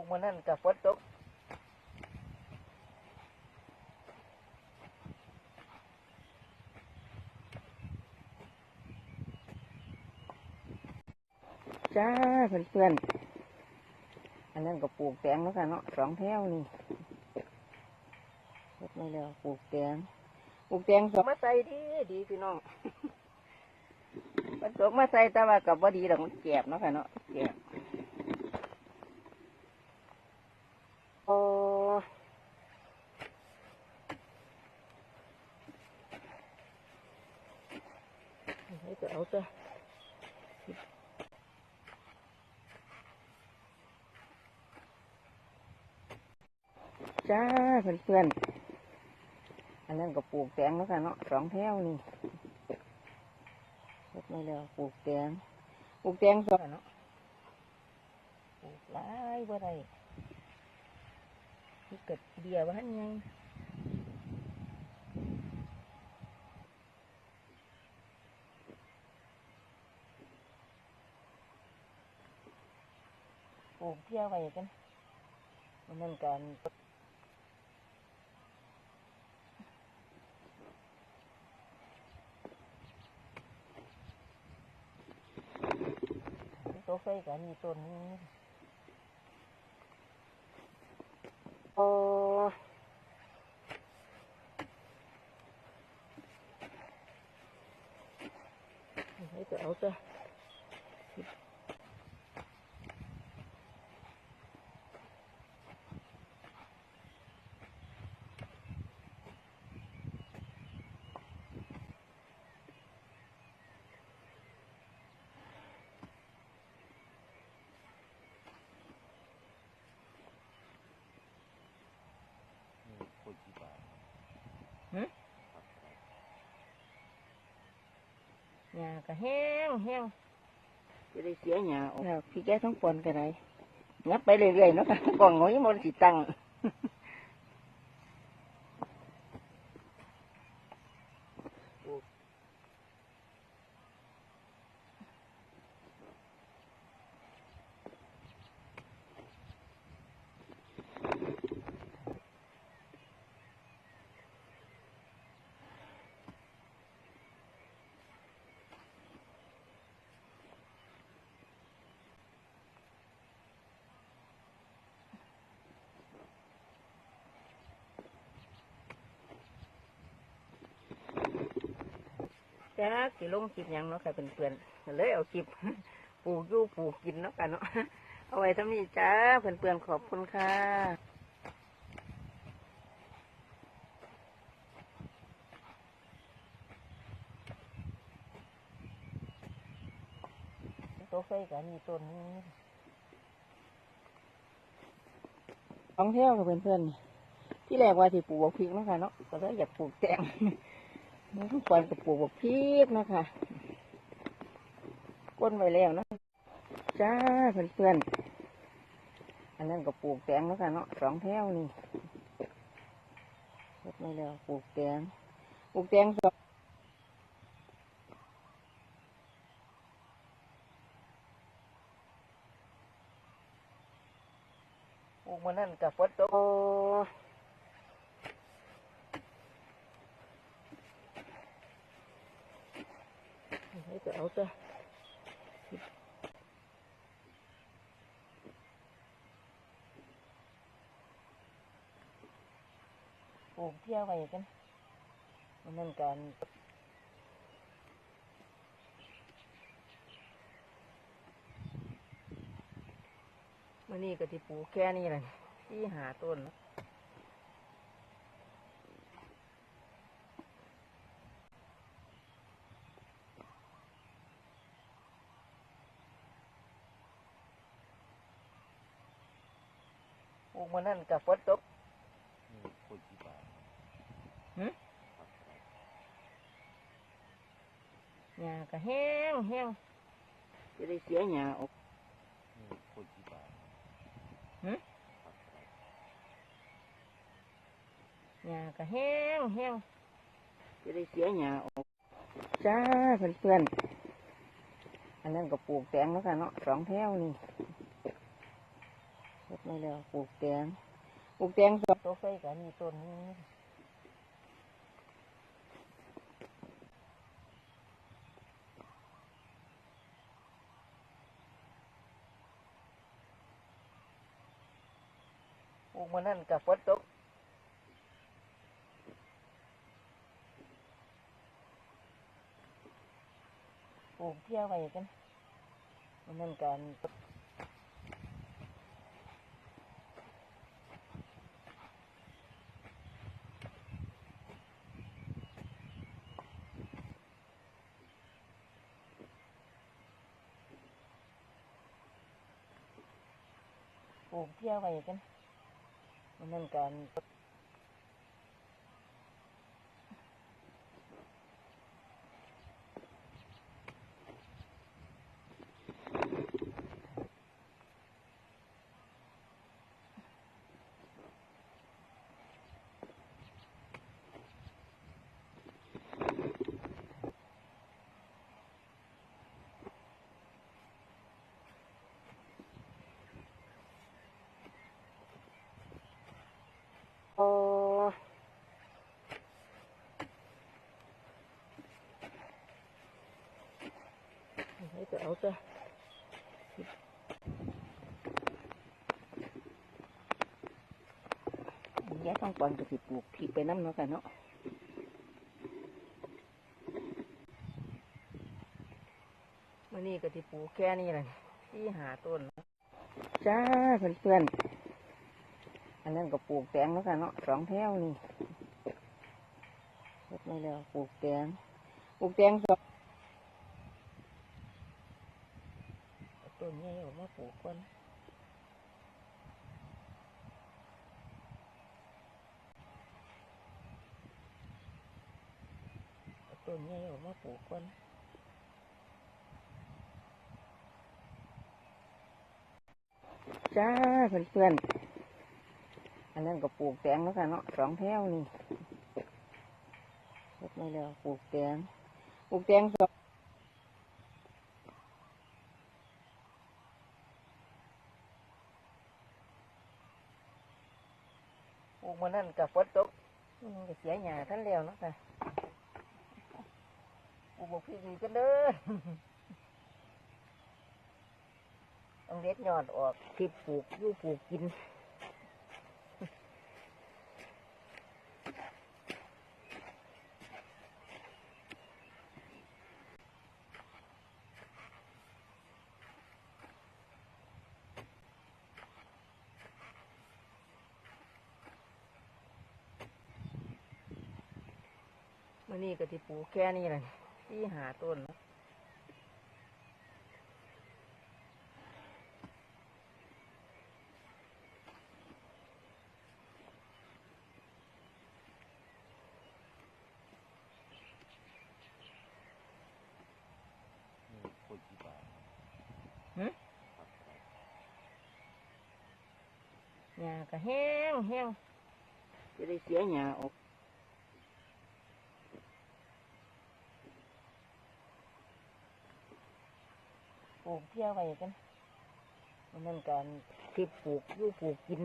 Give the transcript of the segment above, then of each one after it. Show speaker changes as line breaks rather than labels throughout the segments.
ลูกมันนั่นกับฝนตกจ้าเพื่อนๆ อันนั้นก็ปลูกแตงแล้วกันเนาะสองแถวนี่เฮ็ดไม่แล้วปลูกแตงปลูกแตงสองมาใส่ดีดีพี่น้องมันตกมาใส่แต่ว่ากับว่าดีดอกมันแกบเนาะค่ะเนาะแกบโอ้ ให้จะเอาตัวจ้าเพื่อนๆอันนั้นก็ปลูกแตงแล้วค่ะเนาะสองแถวนี่เฮ็ดไม่แล้วปลูกแตงปลูกแตงสดเนาะปลูกหลายบ่ได้ที่เกิดเดียวว่าหันไง ปลูกเที่ยวไว้กันมันนั่นการตัวไฟกันนี่ต้นนี้โอ้ให้จะเอาตัว หญ้าก็แห้งแห้งจะได้เสียหญ้าออกแล้วพี่แกต้องปนกันไรงับไปเรื่อยๆเนาะค่ะกล่องหอยมันสิตัง จ้าสิลงคลิปยังเนาะค่ะเพื่อนๆเลยเอาคลิปปลูกยู่ปลูกกินเนาะกันเนาะเอาไว้ทำนี้จ้าเพื่อนๆขอบคุณค่ะตัวไฟกันนี่ต้นนี้สองเที่ยวกับเพื่อนๆที่แรกว่าที่ปลูกบักพริกเนาะค่ะเนาะก็เลยอยากปลูกแตง มันทุกคนกับปูกบักพริกนะคะก้นไว้แล้วนะจ้าเพื่อนๆอันนั้นก็ปลูกแตงเนาะค่ะเนาะสองแถวนี่เฮ็ไม่แล้วปลูกแตงปลูกแตงสองปลูกมันนั่นกับฝนตก โอ้ให้จะเอาตัวปลูกเที่ยวไว้กันมันนั่นการมันนี่ก็ที่ปลูกแค่นี้แหละที่หาต้นเนาะปลูกมันนั่นกับฝนตกหญ้าก็แห้งแห้งจะได้เสียหญ้าออกหญ้าก็แห้งแห้งจะได้เสียหญ้าออกจ้าเพื่อนๆอันนั้นก็ปลูกแตงแล้วกันเนาะสองแถวนี่ เฮ็ดไม่แล้วปลูกแตงปลูกแตงสองตัวใส่กันนี่ต้นนี้ปลูกมันนั่นกับฝนตกปลูกเที่ยวไว้กันมันนั่นกัน เที่ยวไปกันมันนั่นกัน ให้ไปเอาจ้ะแย่ต้องปอนก็สิปลูกพริกไปน้ำเนาะกันเนาะมื่อนี้ก็สิปลูกแค่นี้แหละที่หาต้นจ้าเพื่อนๆอันนั้นก็ปลูกแตงแล้วกันเนาะสองแถวนี่เฮ็ดไม่แล้วปลูกแตงปลูกแตงสองเอา ต้นใหญ่ออกมาปลูกก่อนต้นใหญ่ออกมาปลูกก่อนจ้าเพื่อนๆ อันนั้นก็ปลูกแตงแล้วกันเนาะสองแถวนี่เฮ็ดไม่แล้วปลูกแตงปลูกแตงสอง วันนั้นกับฝนตกมันเสียหญ้าท่านแล้วเนาะค่ะปลูกบกพี่ดีกันเด้อต้องเล็ดยอดออกที่ปลูกยู่ปลูกกิน นี้ก็ที่ปลูกแค่นี้แหละที่หาต้นเนาะหญ้าก็แห้งแห้งจะได้เสียหญ้าออก ปลูกเที่ยวไว้กันมันนั่นการที่ปลูกยู่ปลูกกิน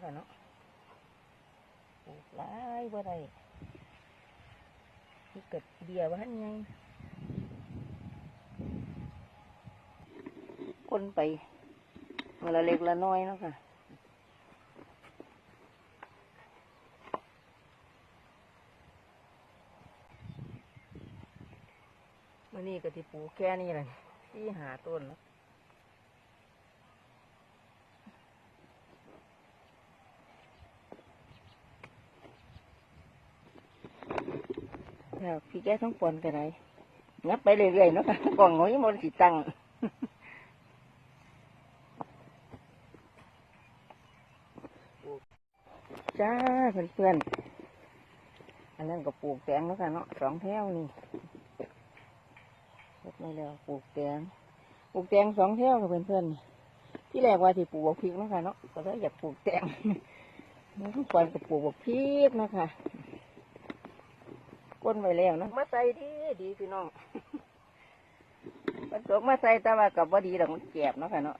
แล้วเนาะปลูกหลายบ่ได้ที่เกิดเดียวว่านไงคนไปเมื่อละเล็กละน้อยเนาะค่ะ มื่อนี้ก็ที่ปูแค่นี้แหละที่หาต้นเนาะแล้วพี่แกต้องปนกันไรงับไปเรื่อยๆเนาะกล่องหอยมันสิตังจ้าเพื่อนๆอันนั้นก็ปลูกแตงแล้วกันเนาะสองแถวนี่ เฮ็ดไม่แล้วปลูกแตงปลูกแตงสองแถวกับเพื่อนๆที่แรกว่าที่ปลูกบวกพริกนะคะเนาะก็เลยอยากปลูกแตงมันทุกคนก็ปลูกบวกพริกนะคะก้นไปแล้วนะมาใส่ดีดีพี่น้องมันตกมาใส่แต่ว่ากับว่าดีแต่มันแกบเนาะค่ะเนาะ